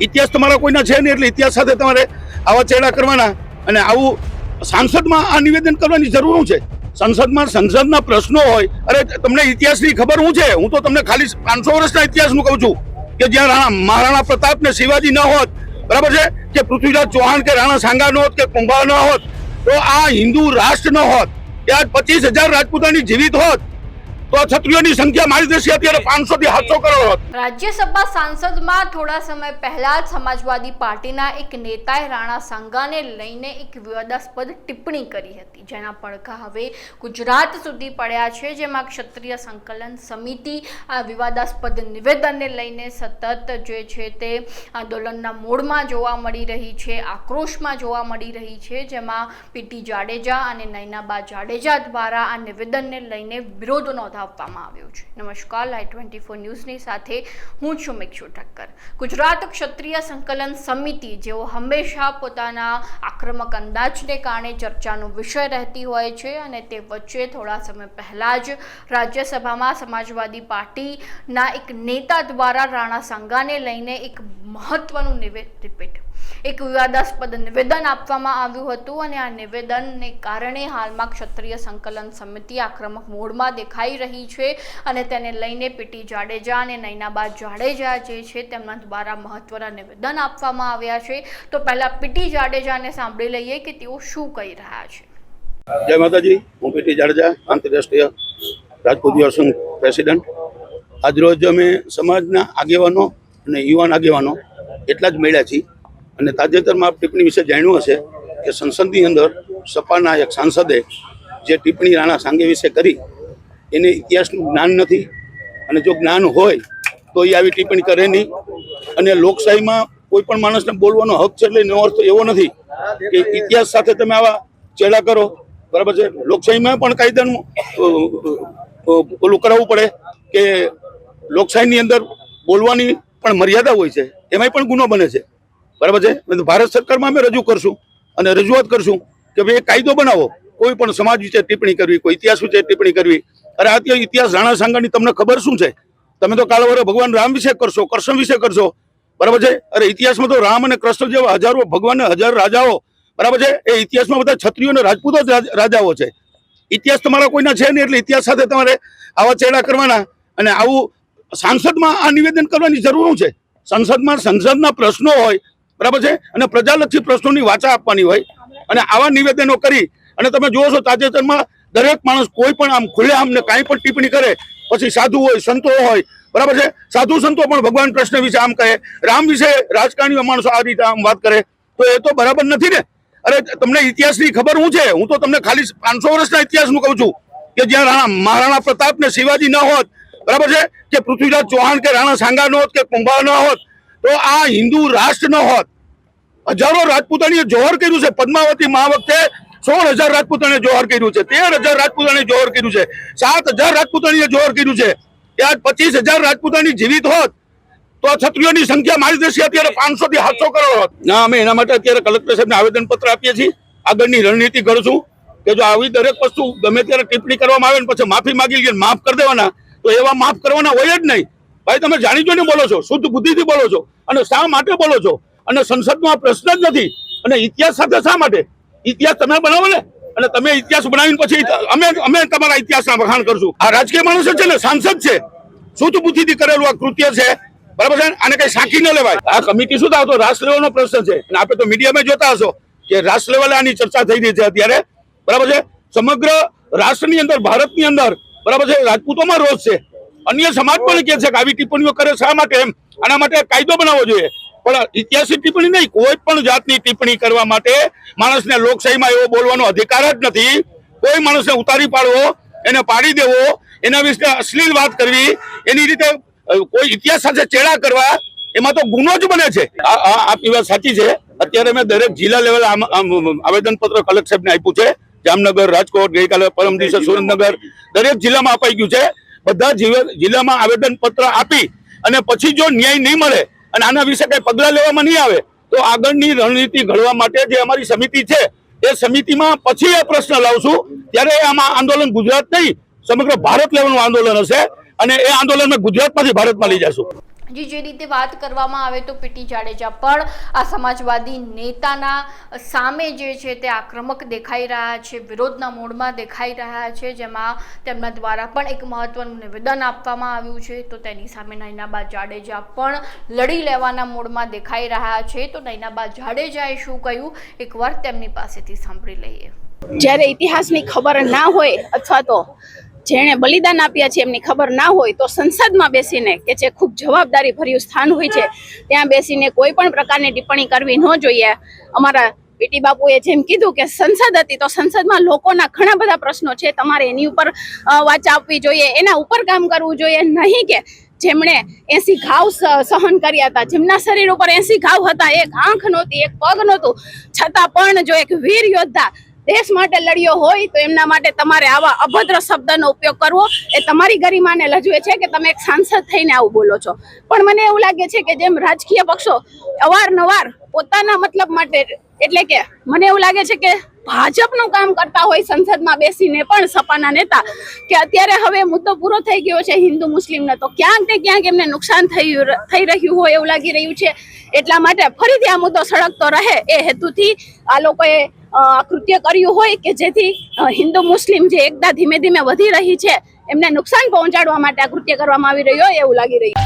ઇતિહાસ તમારા કોઈના છે નહીં એટલે ઇતિહાસ સાથે તમારે આવા ચેડા કરવાના અને આવું સાંસદમાં આ નિવેદન કરવાની જરૂર છે? સંસદમાં સંસદના પ્રશ્નો હોય, અરે તમને ઇતિહાસની ખબર શું છે? હું તો તમને ખાલી પાંચસો વર્ષના ઇતિહાસનું કહું છું કે જ્યાં રાણા મહારાણા પ્રતાપ ને શિવાજી ન હોત, બરાબર છે? કે પૃથ્વીરાજ ચૌહાણ કે રાણા સાંગા ન હોત, કે કુંભા ન હોત, તો આ હિન્દુ રાષ્ટ્ર ન હોત, કે આજ પચીસ હજાર રાજપૂતાની જીવિત હોત તો આ ક્ષત્રિયોની સંખ્યા મારી દેશે અત્યારે પાંચસો થી સાતસો કરોડ રાજ્યસભા સાંસદમાં થોડા સમય પહેલા જ સમાજવાદી પાર્ટીના એક નેતાએ રાણા સાંગાને લઈને એક વિવાદાસ્પદ ટિપ્પણી કરી હતી જેના પડઘા હવે ગુજરાત સુધી પડ્યા છે જેમાં ક્ષત્રિય સંકલન સમિતિ આ વિવાદાસ્પદ નિવેદનને લઈને સતત જે છે તે આંદોલનના મોડમાં જોવા મળી રહી છે આક્રોશમાં જોવા મળી રહી છે જેમાં પીટી જાડેજા અને નૈનાબા જાડેજા દ્વારા આ નિવેદનને લઈને વિરોધ નોંધાવવામાં આવ્યો છે. નમસ્કાર લાઈ ટ્વેન્ટી ફોર ન્યૂઝની સાથે હું છું મિક્ષુ ઠક્કર. ગુજરાત ક્ષત્રિય સંકલન સમિતિ, જેઓ હંમેશા પોતાના આક્રમક અંદાજને કારણે ચર્ચાનો વિષય રહેતી હોય છે અને તે વચ્ચે થોડા સમય પહેલાં જ રાજ્યસભામાં સમાજવાદી પાર્ટીના એક નેતા દ્વારા રાણા સાંગાને લઈને એક મહત્વનું નિવેદ રિપીટ એક વિવાદાસ્પદ નિવેદન આપવામાં આવ્યું હતું અને આ નિવેદનને કારણે હાલમાં ક્ષત્રિય સંકલન સમિતિ આક્રમક મોડમાં દેખાઈ રહી છે અને તેને લઈને પીટી જાડેજા અને નૈનાબા જાડેજા જે છે તેમના દ્વારા મહત્વના નિવેદન આપવામાં આવ્યા છે. તો પહેલા પીટી જાડેજાને સાંભળી લઈએ કે તેઓ શું કહી રહ્યા છે. જય માતાજી, હું પીટી જાડેજા, આંતરરાષ્ટ્રીય રાજપૂત યુવા સંઘ પ્રેસિડન્ટ. આજરોજ અમે સમાજના આગેવાનો અને યુવાન આગેવાનો એટલા જ મળ્યા છીએ અને તાજેતરમાં ટિપ્પણી વિશે જાણ્યું હશે કે સંસદની અંદર સપાના એક સાંસદે જે ટિપ્પણી રાણા સાંગે વિશે કરી, એને ઇતિહાસનું જ્ઞાન નથી અને જો જ્ઞાન હોય તો એ આવી ટિપ્પણી કરે નહીં. અને લોકશાહીમાં કોઈ પણ માણસને બોલવાનો હક છે એટલે એનો અર્થ એવો નથી કે ઇતિહાસ સાથે તમે આવા ચેડા કરો. બરાબર છે? લોકશાહીમાં પણ કાયદાનું ઓલું કરાવવું પડે કે લોકશાહીની અંદર બોલવાની પણ મર્યાદા હોય છે. એમાંય પણ ગુનો બને છે. બરાબર છે? ભારત સરકારમાં અમે રજૂ કરશું અને રજૂઆત કરશું કે ભાઈ કાયદો બનાવો. કોઈ પણ સમાજ વિશે ટિપ્પણી કરવી, કોઈ ઇતિહાસ વિશે ટિપ્પણી કરવી. અરે, આ ત્યાં ઇતિહાસ રાણા સાંગાની તમને ખબર શું છે? તમે તો કાળવરે ભગવાન રામ વિશે કરશો કૃષ્ણ વિશે કરશો. બરાબર છે? અરે, ઇતિહાસમાં તો રામ અને કૃષ્ણ જેવા હજારો ભગવાન હજાર રાજાઓ. બરાબર છે? એ ઇતિહાસમાં બધા છત્રીઓ અને રાજપૂતો રાજાઓ છે. ઇતિહાસ તમારા કોઈના છે નહીં, એટલે ઇતિહાસ સાથે તમારે આવા ચેડા કરવાના. અને આવું સાંસદમાં આ નિવેદન કરવાની જરૂર છે? સંસદમાં સંસદના પ્રશ્નો હોય બરાબર છે? અને પ્રજાલક્ષી પ્રશ્નોની વાચા આપવાની હોય અને આવા નિવેદનો કરી અને તમે જુઓ છો તાજેતરમાં દરેક માણસ કોઈ પણ આમ ખુલ્લે ને કાંઈ પણ ટિપ્પણી કરે, પછી સાધુ હોય, સંતો હોય, બરાબર છે? સાધુ સંતો પણ ભગવાન કૃષ્ણ વિશે આમ કહે, રામ વિશે રાજકારણીઓ માણસો આ રીતે આમ વાત કરે, તો એ તો બરાબર નથી ને? અરે તમને ઇતિહાસની ખબર શું છે? હું તો તમને ખાલી પાંચસો વર્ષના ઇતિહાસનું કહું છું કે જ્યાં રાણા મહારાણા પ્રતાપ ને શિવાજી ન હોત, બરાબર છે? કે પૃથ્વીરાજ ચૌહાણ કે રાણા સાંગા ન હોત, કે કુંભા ન હોત તો આ હિન્દુ રાષ્ટ્ર ન હોત. હજારો રાજપૂતાણીએ જોહર કર્યું છે. પદ્માવતી મા વખતે સોળ હજાર રાજપૂતાણીએ જોહર કર્યું છે. તેર હજાર રાજપૂતાણીએ જોહર કર્યું છે. સાત હજાર રાજપૂતાણીએ જોહર કર્યું છે. ત્યાં પચીસ હજાર રાજપૂતાણી જીવિત હોત, તો ક્ષત્રિયોની સંખ્યા મારી દેશે. અત્યારે પાંચસો થી સાતસો કરોડ હોત. ના, અમે એના માટે અત્યારે કલેક્ટર સાહેબને આવેદન પત્ર આપીએ છીએ. આગળની રણનીતિ ઘડશું. કે જો આવી દરેક વસ્તુ ગમે ત્યારે ટિપ્પણી કરવામાં આવે ને પછી માફી માગી લઈએ માફ કરી દેવાના, તો એવા માફ કરવાના હોય જ નહીં. ભાઈ, તમે જાણી જોઈને બોલો છો, શુદ્ધ બુદ્ધિથી બોલો છો અને શા માટે બોલો છો? અને સંસદમાં પ્રશ્ન જ નથી. અને ઇતિહાસ સાથે શા માટે? ઇતિહાસ તમે બનાવો ને, અને તમે ઇતિહાસ બનાવીને પછી અમે અમે તમારા ઇતિહાસના વખાણ કરશું. આ રાજકીય માણસો છે ને, સાંસદ છે. શુદ્ધ બુદ્ધિથી કરેલું આ કૃત્ય છે. બરાબર છે આને કઈ સાંકી ન લેવાય. આ કમિટી શું થાય? તો રાષ્ટ્ર લેવલનો પ્રશ્ન છે. અને આપણે તો મીડિયામાં જોતા હશો કે રાષ્ટ્ર લેવલે આની ચર્ચા થઈ રહી છે અત્યારે. બરાબર છે? સમગ્ર રાષ્ટ્રની અંદર, ભારતની અંદર, બરાબર છે? રાજપૂતોમાં રોષ છે. અન્ય સમાજ પણ કહે છે કે આવી ટિપ્પણીઓ કરે શા માટે એમ? આના માટે કાયદો બનાવવો જોઈએ. પણ ઇતિહાસિક ટિપ્પણી નહીં, કોઈ પણ જાતની ટિપ્પણી કરવા માટે માણસને લોકશાહીમાં એવો બોલવાનો અધિકાર જ નથી. કોઈ માણસને ઉતારી પાડવો, એને પાડી દેવો, એના વિશે અશ્લીલ વાત કરવી, એની રીતે કોઈ ઇતિહાસ સાથે ચેડા કરવા, એમાં તો ગુનો જ બને છે. આપની વાત સાચી છે. અત્યારે મેં દરેક જિલ્લા લેવલે આવેદન પત્ર કલેક્ટર સાહેબને આપ્યું છે. જામનગર, રાજકોટ, ગઈકાલે પરમ દિવસે સુરેન્દ્રનગર, દરેક જિલ્લામાં અપાઈ ગયું છે. બધા જિલ્લામાં આવેદન પત્ર આપી અને પછી જો ન્યાય નહીં મળે અને આના વિશે કઈ પગલાં લેવામાં નહીં આવે, તો આગળની રણનીતિ ઘડવા માટે જે અમારી સમિતિ છે, એ સમિતિમાં પછી એ પ્રશ્ન લાવશું. ત્યારે આમાં આંદોલન ગુજરાત નહીં, સમગ્ર ભારત લેવલનું આંદોલન હશે અને એ આંદોલન મેં ગુજરાતમાંથી ભારતમાં લઈ જશું. હજી જે રીતે વાત કરવામાં આવે તો પીટી જાડેજા પણ આ સમાજવાદી નેતાના સામે જે છે તે આક્રમક દેખાઈ રહ્યા છે, વિરોધના મોડમાં દેખાઈ રહ્યા છે, જેમાં તેમના દ્વારા પણ એક મહત્વનું નિવેદન આપવામાં આવ્યું છે. તો તેની સામે નૈનાબા જાડેજા પણ લડી લેવાના મોડમાં દેખાઈ રહ્યા છે. તો નૈનાબા જાડેજાએ શું કહ્યું? એકવાર તેમની પાસેથી સાંભળી લઈએ. જ્યારે ઇતિહાસની ખબર ના હોય અથવા તો જેણે બલિદાન આપ્યા છે એમની ખબર ના હોય તો સંસદમાં બેસીને કે જે ખૂબ જવાબદારી ભર્યું સ્થાન હોય છે, ત્યાં બેસીને કોઈ પણ પ્રકારની ટિપ્પણી કરવી ન જોઈએ. અમારા પીટી બાપુએ જેમ કીધું કે સંસદ હતી તો સંસદમાં લોકોના ઘણા બધા પ્રશ્નો છે, તમારે એની ઉપર વાચા આપવી જોઈએ, એના ઉપર કામ કરવું જોઈએ, નહીં કે જેમણે એસી ઘાવ સહન કર્યા હતા, જેમના શરીર ઉપર એસી ઘાવ હતા, એક આંખ નહોતી, એક પગ નહોતું, છતાં પણ જો એક વીર યોદ્ધા દેશ માટે લડ્યો હોય તો એમના માટે તમારે આવા અભદ્ર શબ્દનો ઉપયોગ કરવો એ તમારી ગરિમાને લજવે છે કે તમે એક સાંસદ થઈને આવું બોલો છો. પણ મને એવું લાગે છે કે જેમ રાજકીય પક્ષો અવારનવાર પોતાના મતલબ માટે એટલે કે મને એવું લાગે છે કે ભાજપનું કામ કરતા હોય સંસદમાં બેસીને પણ સપાના નેતા કે અત્યારે હવે મુદ્દો પૂરો થઈ ગયો છે હિન્દુ મુસ્લિમને, તો ક્યાંક ને ક્યાંક એમને નુકસાન થયું થઈ રહ્યું હોય એવું લાગી રહ્યું છે. એટલા માટે ફરીથી આ મુદ્દો સળગતો રહે એ હેતુથી આ લોકોએ કૃત્ય કર્યું હોય કે જેથી હિન્દુ મુસ્લિમ જે એકદા ધીમે ધીમે વધી રહી છે એમને નુકસાન પહોંચાડવા માટે આ કૃત્ય કરવામાં આવી રહ્યું હોય એવું લાગી રહ્યું